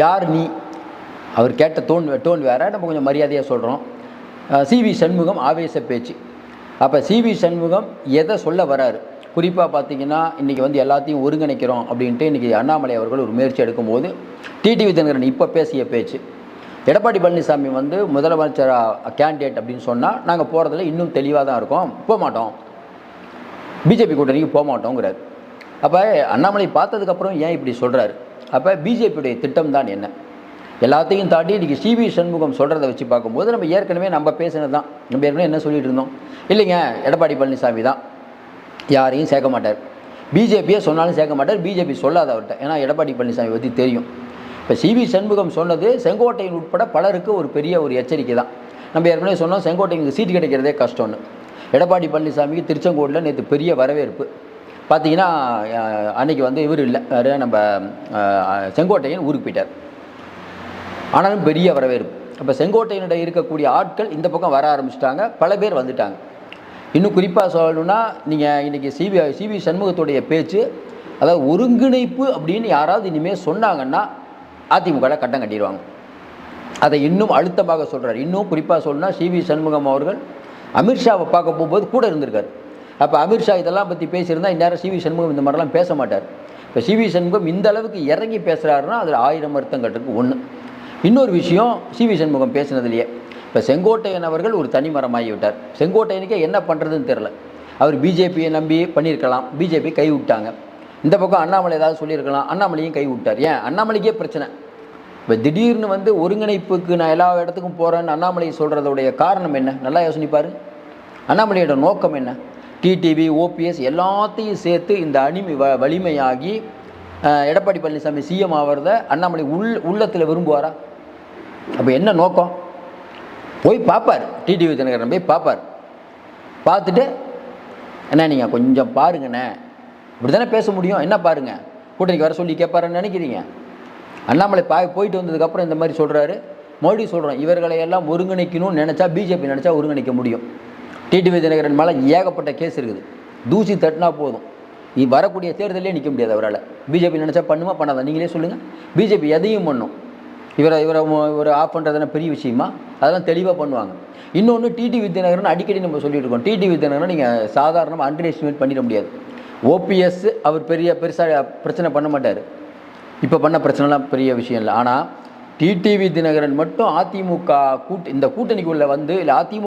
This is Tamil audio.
யார் நீ? அவர் கேட்ட டோன் டோன் வேறு நம்ம கொஞ்சம் மரியாதையாக சொல்கிறோம் சிவி சண்முகம் ஆவேச பேச்சு. அப்போ சிவி சண்முகம் எதை சொல்ல வராரு? குறிப்பாக பார்த்தீங்கன்னா இன்றைக்கி வந்து எல்லாத்தையும் ஒருங்கிணைக்கிறோம் அப்படின்ட்டு இன்றைக்கி அண்ணாமலை அவர்கள் ஒரு முயற்சி எடுக்கும்போது டிடிவி தினகரன் இப்போ பேசிய பேச்சு. எடப்பாடி பழனிசாமி வந்து முதலமைச்சர் கேண்டிடேட் அப்படின்னு சொன்னால் நாங்கள் போகிறதுல இன்னும் தெளிவாக தான் இருக்கோம். போக மாட்டோம். பிஜேபி கூட்டணிக்கு போக மாட்டோங்கிறார். அப்போ அண்ணாமலை பார்த்ததுக்கப்புறம் ஏன் இப்படி சொல்கிறாரு அப்போ பிஜேபியுடைய திட்டம் தான் என்ன? எல்லாத்தையும் தாண்டி இன்றைக்கி சிவி சண்முகம் சொல்கிறத வச்சு பார்க்கும்போது நம்ம ஏற்கனவே நம்ம பேசினது தான் நம்ம ஏற்கனவே என்ன சொல்லிட்டு இருந்தோம்? இல்லைங்க எடப்பாடி பழனிசாமி தான். யாரையும் சேர்க்க மாட்டார். பிஜேபியே சொன்னாலும் சேர்க்க மாட்டார். பிஜேபி சொல்லாத அவர்கிட்ட. ஏன்னா எடப்பாடி பழனிசாமி பற்றி தெரியும். இப்போ சிவி சண்முகம் சொன்னது செங்கோட்டையன் உட்பட பலருக்கு ஒரு பெரிய ஒரு எச்சரிக்கை தான். நம்ம ஏற்கனவே சொன்னோம் செங்கோட்டையனுக்கு சீட்டு கிடைக்கிறதே கஷ்டம்னு. எடப்பாடி பழனிசாமிக்கு திருச்செங்கோட்டில் நேற்று பெரிய வரவேற்பு. பார்த்தீங்கன்னா அன்றைக்கி அன்னைக்கு வந்து இவர் இல்லை. நம்ம செங்கோட்டையன் ஊருக்கு போயிட்டார். ஆனாலும் பெரிய வரவேற்பு. அப்போ செங்கோட்டையனுடைய இருக்கக்கூடிய ஆட்கள் இந்த பக்கம் வர ஆரம்பிச்சிட்டாங்க. பல பேர் வந்துட்டாங்க. இன்னும் குறிப்பாக சொல்லணும்னா நீங்கள் இன்றைக்கி சிபி சிவி சண்முகத்துடைய பேச்சு அதாவது ஒருங்கிணைப்பு அப்படின்னு யாராவது இனிமேல் சொன்னாங்கன்னா அதிமுகவில் கட்டம் கட்டிடுவாங்க. அதை இன்னும் அழுத்தமாக சொல்கிறார் இன்னும் குறிப்பாக சொல்லணும்னா சிவி சண்முகம் அவர்கள் அமித்ஷாவை பார்க்க போகும்போது கூட இருந்திருக்காரு. அப்போ அமித்ஷா இதெல்லாம் பற்றி பேசியிருந்தா இந்நேரம் சிவி சண்முகம் இந்த மாதிரிலாம் பேச மாட்டார் இப்போ சிவி சண்முகம் இந்த அளவுக்கு இறங்கி பேசுகிறாருன்னா அதில் ஆயிரம் அர்த்தங்கள் இருக்குது ஒன்று இன்னொரு விஷயம் சிவி சண்முகம் பேசினதுலையே இப்போ செங்கோட்டையன் அவர்கள் ஒரு தனிமரமாகி ஆகிவிட்டார் செங்கோட்டையனுக்கே என்ன பண்ணுறதுன்னு தெரில அவர் பிஜேபியை நம்பி பண்ணியிருக்கலாம். பிஜேபி கை விட்டாங்க. இந்த பக்கம் அண்ணாமலை ஏதாவது சொல்லியிருக்கலாம். அண்ணாமலையும் கை விட்டார். ஏன்? அண்ணாமலைக்கே பிரச்சனை. இப்போ திடீர்னு வந்து ஒருங்கிணைப்புக்கு நான் எல்லா இடத்துக்கும் போகிறேன்னு அண்ணாமலை சொல்கிறதோடைய காரணம் என்ன? நல்லா யோசனைப்பாரு அண்ணாமலையோட நோக்கம் என்ன? டிடிவி ஓபிஎஸ் எல்லாத்தையும் சேர்த்து இந்த அணிமை வ வலிமையாகி எடப்பாடி பழனிசாமி சிஎம் ஆகிறத அண்ணாமலை உள் உள்ளத்தில் விரும்புவாரா? அப்போ என்ன நோக்கம்? போய் பார்ப்பார் டிடிவி தினகரன் போய் பார்ப்பார் பார்த்துட்டு அண்ணா நீங்கள் கொஞ்சம் பாருங்கண்ணே. இப்படி தானே பேச முடியும்? என்ன பாருங்க? கூட்டணிக்கு வர சொல்லி கேட்பாருன்னு நினைக்கிறீங்க? அண்ணாமலை பா போயிட்டு வந்ததுக்கப்புறம் இந்த மாதிரி சொல்கிறாரு மறுபடியும் சொல்கிறோம் இவர்களை எல்லாம் ஒருங்கிணைக்கணும்னு நினச்சா பிஜேபி நினச்சா ஒருங்கிணைக்க முடியும். டிடிவி தினகரன் மேலே ஏகப்பட்ட கேஸ் இருக்குது. தூசி தட்டினா போதும். நீ வரக்கூடிய தேர்தலே நிற்க முடியாது அவரால். பிஜேபி நினச்சா பண்ணுமா பண்ணாதா? நீங்களே சொல்லுங்கள் பிஜேபி எதையும் பண்ணும். இவரை இவரை இவர் இவரை ஆஃப் பண்ணுறதுனா பெரிய விஷயமா? அதெல்லாம் தெளிவாக பண்ணுவாங்க. இன்னொன்று டிடிவி தினகரன் அடிக்கடி நம்ம சொல்லிட்டு இருக்கோம். டிடிவி தினகரன் நீங்கள் சாதாரணமாக அண்டர் எஸ்டிமேட் பண்ணிட முடியாது. ஓபிஎஸ் அவர் பெரிய பெருசாக பிரச்சனை பண்ண மாட்டார். இப்போ பண்ண பிரச்சனைலாம் பெரிய விஷயம் இல்லை. ஆனால் டிடிவி தினகரன் மட்டும் அதிமுக கூட்டு இந்த கூட்டணிக்குள்ளே வந்து இல்லை அதிமுக